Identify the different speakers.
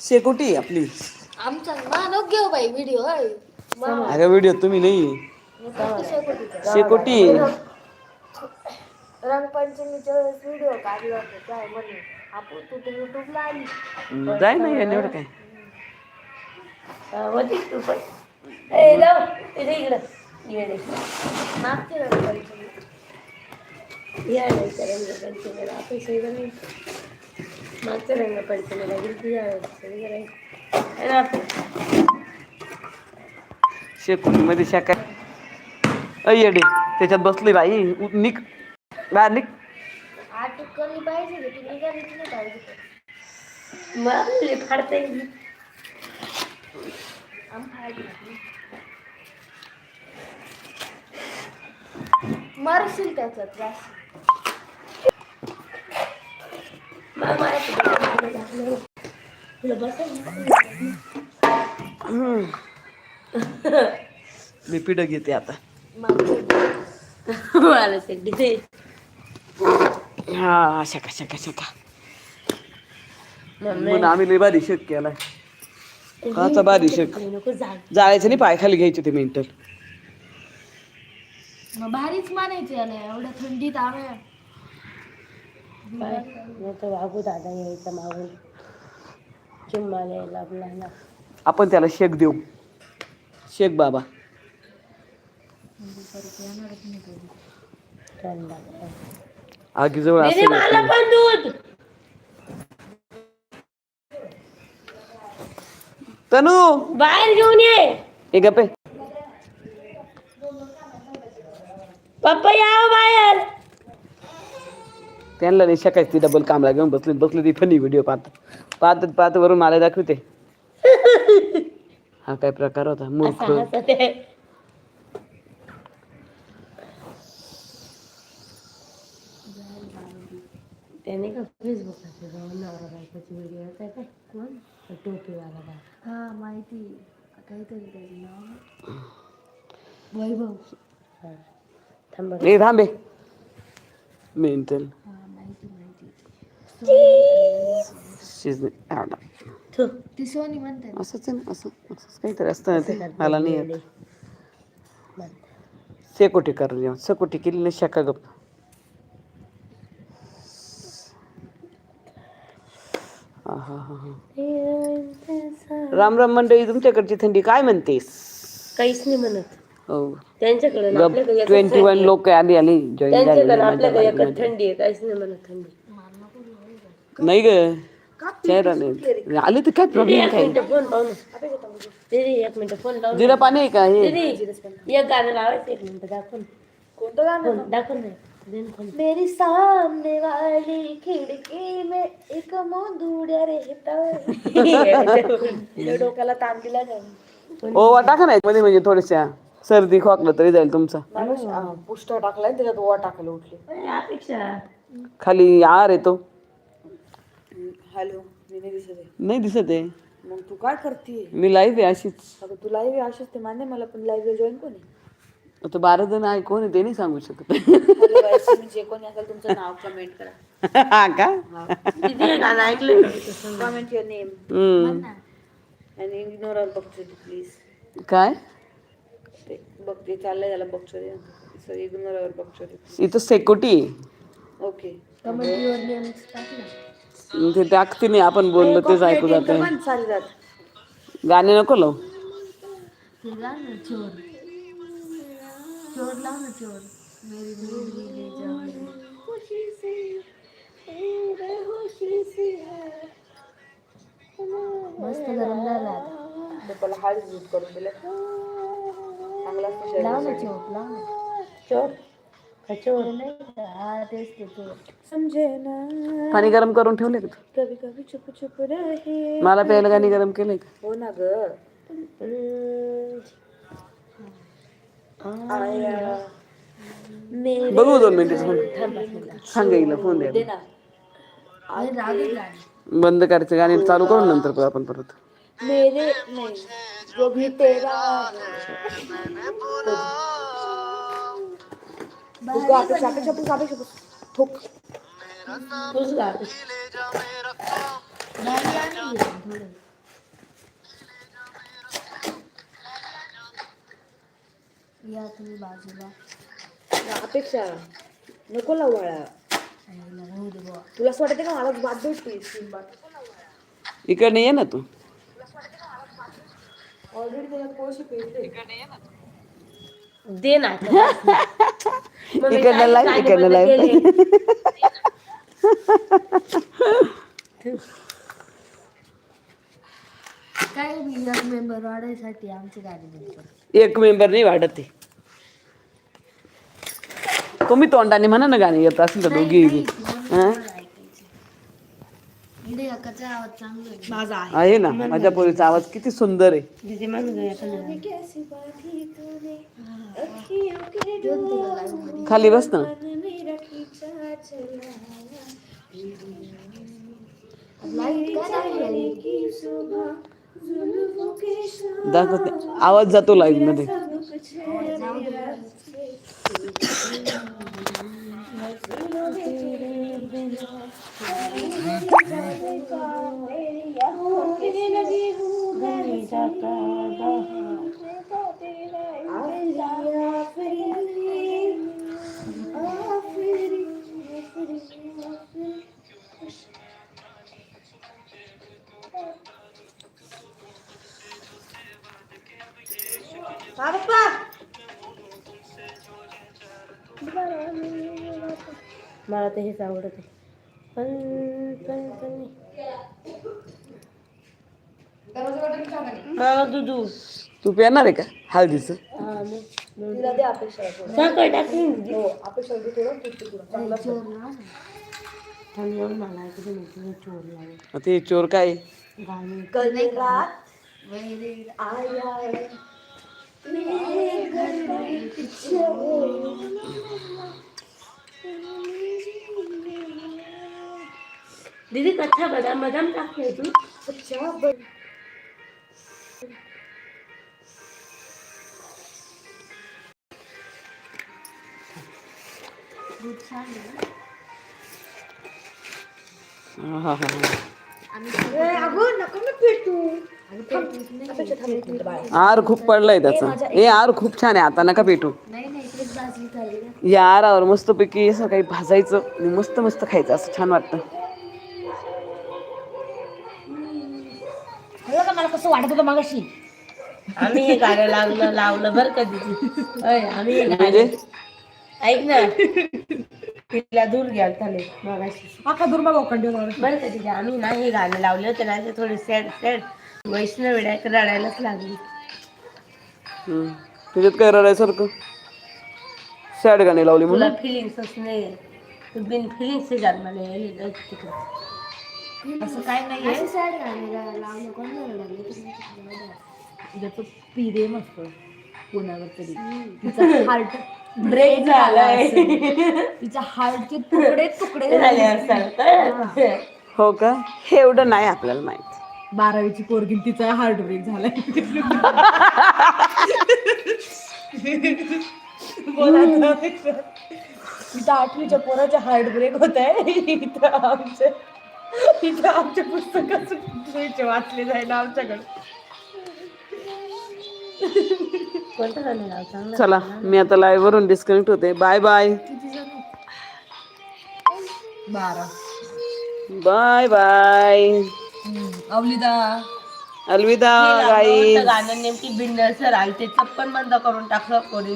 Speaker 1: शेकोटी आपली.
Speaker 2: आमचा मानव घेऊ बाई व्हिडिओ
Speaker 1: अगं व्हिडिओ तुम्ही नाही. शेकोटी.
Speaker 2: रंगपंचमीच्या वेळेस व्हिडिओ काढला होता काय म्हणून आपण तू युट्यूबला आली?
Speaker 1: जाय काय?
Speaker 2: मागची रंगपंचमी.
Speaker 3: मागच्या रंगपंचमीला गेली
Speaker 1: शेकोटी मध्ये शाका अयडे त्याच्यात बसली बाई. उ- निक. बा निक.
Speaker 2: आटकली पाहिजे ती निघालीच नाही पाहिजे
Speaker 3: फाडते
Speaker 2: मरशील त्याचा त्रास.
Speaker 1: मी पिढ घेते आता. हा शका शका शका. म्हणून आम्ही लय बारी शेक केलाय. काचा बारी शेक. जायचं नाही पाय खाली घ्यायचे ते मिनिट.
Speaker 2: मग भारीच मानायचे याला एवढ्या थंडीत आम्ही.
Speaker 3: नाही तर वागू दादा यायचा मागून. चिम्मा यायला आपल्याला
Speaker 1: आपण त्याला शेक देऊ. शेक बाबा.
Speaker 3: थंड
Speaker 1: आगीजवळ
Speaker 3: दीदी,
Speaker 1: असेल
Speaker 3: मला पण दूध.
Speaker 1: तनू!
Speaker 3: बाहेर घेऊन ये.
Speaker 1: ए गप्पे.
Speaker 3: पप्पा याव बाहेर.
Speaker 1: त्यांना नाही शकायचं ती डबल कामला घेऊन बसली बसली ती फनी व्हिडिओ पाहत. पाहत पाहत वरून मला दाखवते. हा काय प्रकार होता मूर्ख.
Speaker 3: असं ते. त्याने का फेसबुकला जाऊन नवरा बायकोची व्हिडिओ आहे काय कोण? तो टोपीवाला बाय?
Speaker 2: हा माहिती. काहीतरी त्याचं नाव. वैभव.
Speaker 3: हा. थांबा
Speaker 1: ए थांबे मेंटल
Speaker 2: हा ती सोनी म्हणते.
Speaker 1: असंच आहे ना असं असंच काहीतरी असतं ते. मला नाही येत. सेकोटी करून जेवण सकोटी केली ना शका गप. आहा, हा, हा. राम राम मंडळी तुमच्याकडची थंडी काय म्हणतेस?
Speaker 3: काहीच नाही म्हणत.
Speaker 1: हो
Speaker 3: त्यांच्याकडे आपल्याकडे एकच
Speaker 1: ट्वेंटी वन लोक आली आली जॉईन
Speaker 3: त्यांच्याकडे
Speaker 1: झाली
Speaker 3: आपल्याकडे एकच थंडी आहे काहीच नाही म्हणत थंडी.
Speaker 1: नाही ग. चेहरा नाही. आली तर काय प्रॉब्लेम
Speaker 3: एक
Speaker 1: काय?
Speaker 3: मिनिट फोन पाहू ना दीदी एक मिनिट फोन लावून.
Speaker 1: जिरा पाणी आहे का? हे.
Speaker 3: दीदी एक गाणं लावायचं एक मिनिट दाखवून. कोणतं गाणं? दाखवून नाही दे. ना phone.
Speaker 2: मेरी सामने वाली खिडकी में एक मोंदुड्या रहता है. डोक्याला ताण दिला जाईल
Speaker 1: ओवा टाका नाही मध्ये म्हणजे थोड्याशा सर्दी खोकलं तरी जाईल तुमचा.
Speaker 2: पुष्ट टाकलाय त्याच्यात ओवा टाकायला उठले.
Speaker 3: अपेक्षा.
Speaker 1: खाली आर येतो.
Speaker 4: हॅलो मी नाही दिसत आहे.
Speaker 1: नाही दिसत आहे.
Speaker 4: मग तू काय करते
Speaker 1: मी लाईव्ह आहे अशीच.
Speaker 4: आता तू लाईव्ह असेच ते मान्य मला पण लाईव्ह जॉईन कोणी
Speaker 1: आता बारा जण आहे कोण आहे ते नाही सांगू शकत.
Speaker 4: हॅलो guys, तुम्ही जे कोणी असेल तुमचं नाव कमेंट करा.
Speaker 1: हा का?
Speaker 3: दीदी हे गाणं ऐकलं
Speaker 4: कमेंट युअर नेम
Speaker 1: हम्म.
Speaker 4: आणि इग्नोर ऑल बघतो प्लीज
Speaker 1: काय?
Speaker 4: ते. बघते चाललंय त्याला बघतो सो इग्नोर ऑल बघतो
Speaker 1: इथं सेकोटी.
Speaker 4: ओके.
Speaker 1: ते टाकते नाही आपण बोललो तेच ऐकू जाते
Speaker 4: सारी रात
Speaker 1: गाणे नको लावू.
Speaker 2: मस्त गरम झाला
Speaker 4: यूज करून दिलं चांगला असतो
Speaker 2: लाव ना
Speaker 4: शरीरासाठी.
Speaker 2: चोर लाव ना
Speaker 3: चोर. का चोर
Speaker 2: ते नाही का? हा तेच ते चोर.
Speaker 4: समजे ना.
Speaker 1: पाणी गरम करून ठेवले का तू?
Speaker 4: कभी कभी चुप चुप रहे.
Speaker 1: मला प्यायला गाणी गरम केलंय का?
Speaker 4: हो ना ग. आया. मेरे
Speaker 1: बघू दोन मिनिटं सांगा येईल फोन
Speaker 4: दे. ना.
Speaker 1: बंद करायचं गाणी चालू करून नंतर आपण परत.
Speaker 4: मेरे नहीं जो भी तेरा ठोक
Speaker 2: गाडी थोडं। या तुम्ही बाजूला।
Speaker 4: अपेक्षा नको लावाळा तुला असं वाटतं का मला वाद भेटते?
Speaker 1: इकडे ये ना तू?
Speaker 4: ऑलरेडी त्याला कोळशी पेटते
Speaker 3: दे ना
Speaker 1: इकडनं लाईव्ह, इकडनं लाईव्ह.
Speaker 2: काय मेंबर वाढायसाठी आमची
Speaker 1: एक मेंबर नाही वाढत. ते तुम्ही तोंडाने म्हणा ना गाणी येत असेल तर दोघी हा?
Speaker 2: इकडे एकाचा आवाज चांगला आहे.
Speaker 4: माझा आहे.
Speaker 1: आहे. ना? माझ्या पोरीचा आवाज किती सुंदर आहे. खाली बस ना? दाखवते. आवाज जातो लाईव्हमध्ये.
Speaker 3: मला तर हेच आवडत आहे पण पण पण मामा दुधू
Speaker 1: तू पेणार आहे का? हळदीचं.
Speaker 3: हा साखर टाकून
Speaker 1: ते चोर काय?
Speaker 4: आया है
Speaker 3: दीदी कच्चा बदाम बदाम टाकते तू
Speaker 4: अच्छा.
Speaker 1: हा, हा, हा.
Speaker 4: बाळा.
Speaker 1: आर खूप पडलाय त्याचा. ए आर खूप छान आहे. आता नका पेटू. या आरावर मस्त पैकी असं काही भाजायचं आणि मस्त मस्त खायचं असं छान वाटतं.
Speaker 2: मला कसं वाटत होतं मागाशी.
Speaker 3: आम्ही हे गाणं लावलं लावलं बरं का अय आम्ही हे
Speaker 1: म्हणजे?
Speaker 3: गाणं ऐक ना. तिला दूर घ्याल चालेल मगाशी.
Speaker 4: अख्खा दुर्बा गोखंडीवर
Speaker 3: बरं का तिथे आम्ही ना हे गाणं लावलं होतं ना ते थोडे सॅड सॅड. वैष्णव डायरेक्ट रडायलाच लागली.
Speaker 1: हम्म. तुझ्यात काय रडायसारखं? सॅड गाणी लावली
Speaker 3: तुला
Speaker 1: म्हणून
Speaker 3: फिलिंग्सच नाही तू बिन फिलिंग्स जन्माला यायला तिकडे.
Speaker 2: असं काय नाही असं सॅड गाणे ला- लावलं कोण नाही रडलं, तुम्ही तिकडे रडा.
Speaker 4: ज्याचं पिरे मस्त कोणावर तरी. तिचा हार्ट
Speaker 3: ब्रेक झालाय.
Speaker 4: तिच्या हार्टचे तुकडे तुकडे
Speaker 3: झाले
Speaker 1: हो. का? हे एवढं नाही आपल्याला माहीत.
Speaker 4: बारावीची पोरगी तिचा हार्ट ब्रेक झालाय. बोला आठवीच्या पोराच्या हार्ट ब्रेक होत आहे इथं आमच्या इथं आमच्या पुस्तकाचं वाचले जायला आमच्याकडे.
Speaker 1: चला मी आता लाईव्ह वरून डिस्कनेक्ट होते. बाय बाय
Speaker 4: बारा.
Speaker 1: बाय बाय
Speaker 4: अवलिदा.
Speaker 1: अलविदा गाई
Speaker 3: होतं गाणं नेमकी बिंडर सर आली ते चप्पन बंद करून टाकलं कोणी